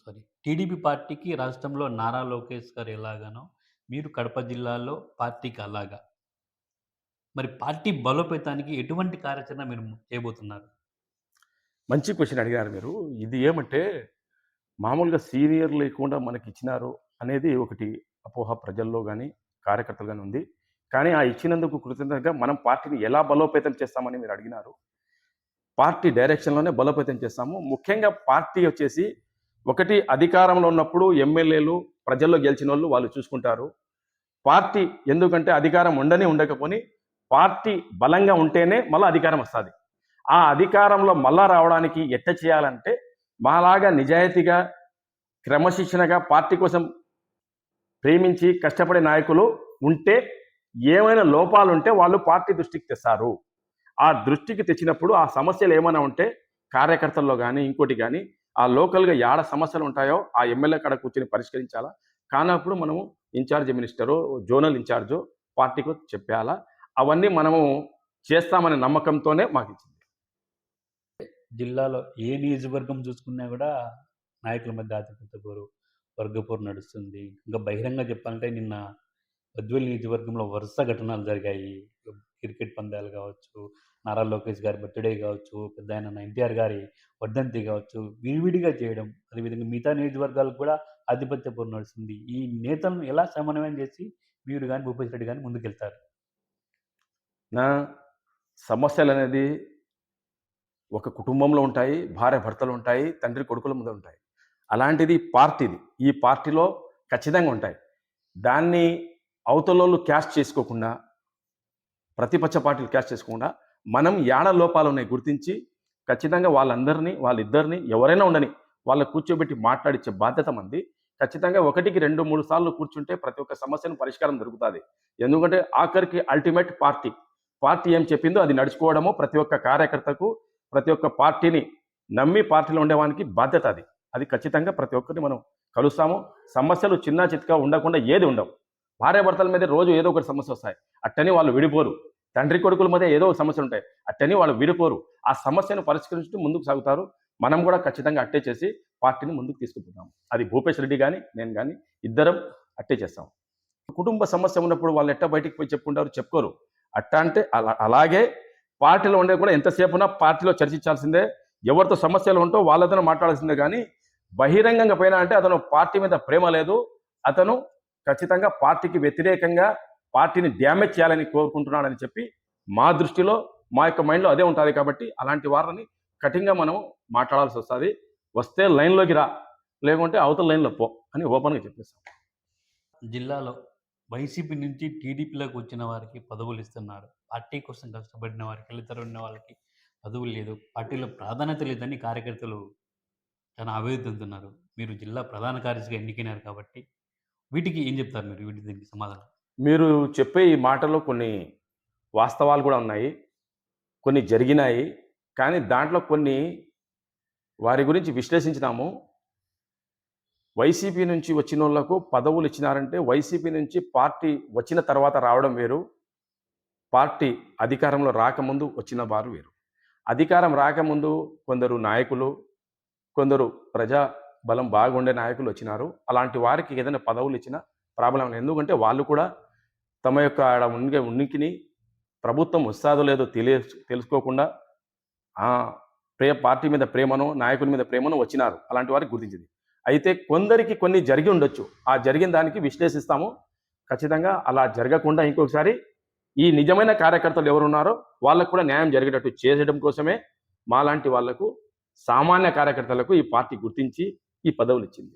Sorry TDP పార్టీకి రాష్ట్రంలో నారా లోకేష్ గారు ఎలాగానో మీరు కడప జిల్లాలో పార్టీకి అలాగా. మరి పార్టీ బలోపేతానికి ఎటువంటి కార్యాచరణ మీరు చేయబోతున్నారు? మంచి క్వశ్చన్ అడిగారు మీరు. ఇది ఏమంటే మామూలుగా సీనియర్ లేకుండా మనకి ఇచ్చినారు అనేది ఒకటి అపోహ ప్రజల్లో కానీ కార్యకర్తలు కానీ ఉంది. కానీ ఆ ఇచ్చినందుకు కృతజ్ఞతగా మనం పార్టీని ఎలా బలోపేతం చేస్తామని మీరు అడిగినారు. పార్టీ డైరెక్షన్లోనే బలోపేతం చేస్తాము. ముఖ్యంగా పార్టీ వచ్చేసి ఒకటి అధికారంలో ఉన్నప్పుడు ఎమ్మెల్యేలు ప్రజల్లో గెలిచిన వాళ్ళు వాళ్ళు చూసుకుంటారు. పార్టీ ఎందుకంటే అధికారం ఉండని ఉండకపోని పార్టీ బలంగా ఉంటేనే మళ్ళీ అధికారం వస్తుంది. ఆ అధికారంలో మళ్ళా రావడానికి ఎట్ట చేయాలంటే మాలాగా నిజాయితీగా క్రమశిక్షణగా పార్టీ కోసం ప్రేమించి కష్టపడే నాయకులు ఉంటే ఏమైనా లోపాలు ఉంటే వాళ్ళు పార్టీ దృష్టికి తెస్తారు. ఆ దృష్టికి తెచ్చినప్పుడు ఆ సమస్యలు ఏమైనా ఉంటే కార్యకర్తల్లో కానీ ఇంకోటి కానీ ఆ లోకల్గా యాడ సమస్యలు ఉంటాయో ఆ ఎమ్మెల్యే కాడ కూర్చొని పరిష్కరించాలా? కానప్పుడు మనము ఇన్ఛార్జ్ మినిస్టరు జోనల్ ఇన్ఛార్జు పార్టీకి చెప్పాలా? అవన్నీ మనము చేస్తామనే నమ్మకంతోనే మాకు ఇచ్చింది. జిల్లాలో ఏ నియోజకవర్గం చూసుకున్నా కూడా నాయకుల మధ్య ఆధిపత్య పోరు వర్గపోరు నడుస్తుంది. ఇంకా బహిరంగ చెప్పాలంటే నిన్న బద్వేల్ నియోజకవర్గంలో వరుస ఘటనలు జరిగాయి. క్రికెట్ పందాలు కావచ్చు నారా లోకేష్ గారి బర్త్డే కావచ్చు పెద్ద ఆయన ఎన్టీఆర్ గారి వర్ధంతి కావచ్చు విడివిడిగా చేయడం అదేవిధంగా మిగతా నియోజకవర్గాలకు కూడా ఆధిపత్య పోరు నడుస్తుంది. ఈ నేతలను ఎలా సమన్వయం చేసి మీరు కానీ భూపేష్ రెడ్డి కానీ ముందుకెళ్తారు? నా సమస్యలు అనేది ఒక కుటుంబంలో ఉంటాయి భార్య భర్తలు ఉంటాయి తండ్రి కొడుకుల ముందు ఉంటాయి. అలాంటిది పార్టీది. ఈ పార్టీలో ఖచ్చితంగా ఉంటాయి. దాన్ని అవతలోళ్ళు క్యాష్ చేసుకోకుండా ప్రతిపక్ష పార్టీలు క్యాష్ చేసుకోకుండా మనం యాడ లోపాలు ఉన్నాయి గుర్తించి ఖచ్చితంగా వాళ్ళందరినీ వాళ్ళిద్దరిని ఎవరైనా ఉండని వాళ్ళ కూర్చోబెట్టి మాట్లాడించే బాధ్యత మంది. ఖచ్చితంగా ఒకటికి రెండు మూడు సార్లు కూర్చుంటే ప్రతి ఒక్క సమస్యను పరిష్కారం దొరుకుతుంది. ఎందుకంటే ఆఖరికి అల్టిమేట్ పార్టీ. పార్టీ ఏం చెప్పిందో అది నడుచుకోవడము ప్రతి ఒక్క కార్యకర్తకు ప్రతి ఒక్క పార్టీని నమ్మి పార్టీలో ఉండేవానికి బాధ్యత అది. అది ఖచ్చితంగా ప్రతి ఒక్కరిని మనం కలుస్తాము. సమస్యలు చిన్న చితక ఉండకుండా ఏది ఉండవు. భార్యాభర్తల మీద రోజు ఏదో ఒకటి సమస్య వస్తాయి. అట్టని వాళ్ళు విడిపోరు. తండ్రి కొడుకుల మధ్య ఏదో సమస్యలు ఉంటాయి. అట్టని వాళ్ళు విడిపోరు. ఆ సమస్యను పరిష్కరించుతూ ముందుకు సాగుతారు. మనం కూడా ఖచ్చితంగా అట్టే చేసి పార్టీని ముందుకు తీసుకుపోతాం అది భూపేష్ రెడ్డి కానీ నేను కానీ ఇద్దరం అట్టే చేస్తాం. కుటుంబ సమస్య ఉన్నప్పుడు వాళ్ళు ఎట్ట బయటికి పోయి చెప్పుకుంటారు చెప్పుకోరు. అట్టా అంటే అలా అలాగే పార్టీలో ఉండే కూడా ఎంతసేపునా పార్టీలో చర్చించాల్సిందే. ఎవరితో సమస్యలు ఉంటో వాళ్ళతో మాట్లాడాల్సిందే కానీ బహిరంగంగా పోయినా అంటే అతను పార్టీ మీద ప్రేమ లేదు. అతను ఖచ్చితంగా పార్టీకి వ్యతిరేకంగా పార్టీని డ్యామేజ్ చేయాలని కోరుకుంటున్నాడని చెప్పి మా దృష్టిలో మా యొక్క మైండ్లో అదే ఉంటుంది కాబట్టి అలాంటి వారిని కఠినంగా మనం మాట్లాడాల్సి వస్తుంది. వస్తే లైన్లోకి రా లేకుంటే అవతల లైన్లో పో అని ఓపెన్గా చెప్పేస్తాం. జిల్లాలో వైసీపీ నుంచి టీడీపీలోకి వచ్చిన వారికి పదవులు ఇస్తున్నారు. పార్టీ కోసం కష్టపడిన వారికి ఇతర ఉన్న వాళ్ళకి పదవులు లేదు. పార్టీలో ప్రాధాన్యత లేదని కార్యకర్తలు చాలా ఆవేదన మీరు జిల్లా ప్రధాన కార్యదర్శిగా ఎన్నికైనారు కాబట్టి వీటికి ఏం చెప్తారు మీరు? వీటి దీనికి సమాధానం. మీరు చెప్పే ఈ మాటలో కొన్ని వాస్తవాలు కూడా ఉన్నాయి. కొన్ని జరిగినాయి. కానీ దాంట్లో కొన్ని వారి గురించి విశ్లేషించినాము. వైసీపీ నుంచి వచ్చిన వాళ్ళకు పదవులు ఇచ్చినారంటే వైసీపీ నుంచి పార్టీ వచ్చిన తర్వాత రావడం వేరు. పార్టీ అధికారంలో రాకముందు వచ్చిన వారు వేరు. అధికారం రాకముందు కొందరు నాయకులు కొందరు ప్రజా బలం బాగుండే నాయకులు వచ్చినారు. అలాంటి వారికి ఏదైనా పదవులు ఇచ్చిన ప్రాబ్లం ఎందుకంటే వాళ్ళు కూడా తమ యొక్క ఆడ ఉనికి ఉనికిని ప్రభుత్వం వస్తాదో లేదో తెలియ తెలుసుకోకుండా ఆ ప్రే పార్టీ మీద ప్రేమను నాయకుల మీద ప్రేమను వచ్చినారు. అలాంటి వారికి గుర్తించింది. అయితే కొందరికి కొన్ని జరిగి ఉండొచ్చు. ఆ జరిగిన దానికి విశ్లేషిస్తాము. ఖచ్చితంగా అలా జరగకుండా ఇంకొకసారి ఈ నిజమైన కార్యకర్తలు ఎవరున్నారో వాళ్ళకు కూడా న్యాయం జరిగేటట్టు చేసేయడం కోసమే మాలాంటి వాళ్ళకు సామాన్య కార్యకర్తలకు ఈ పార్టీ గుర్తించి ఈ పదవులు ఇచ్చింది.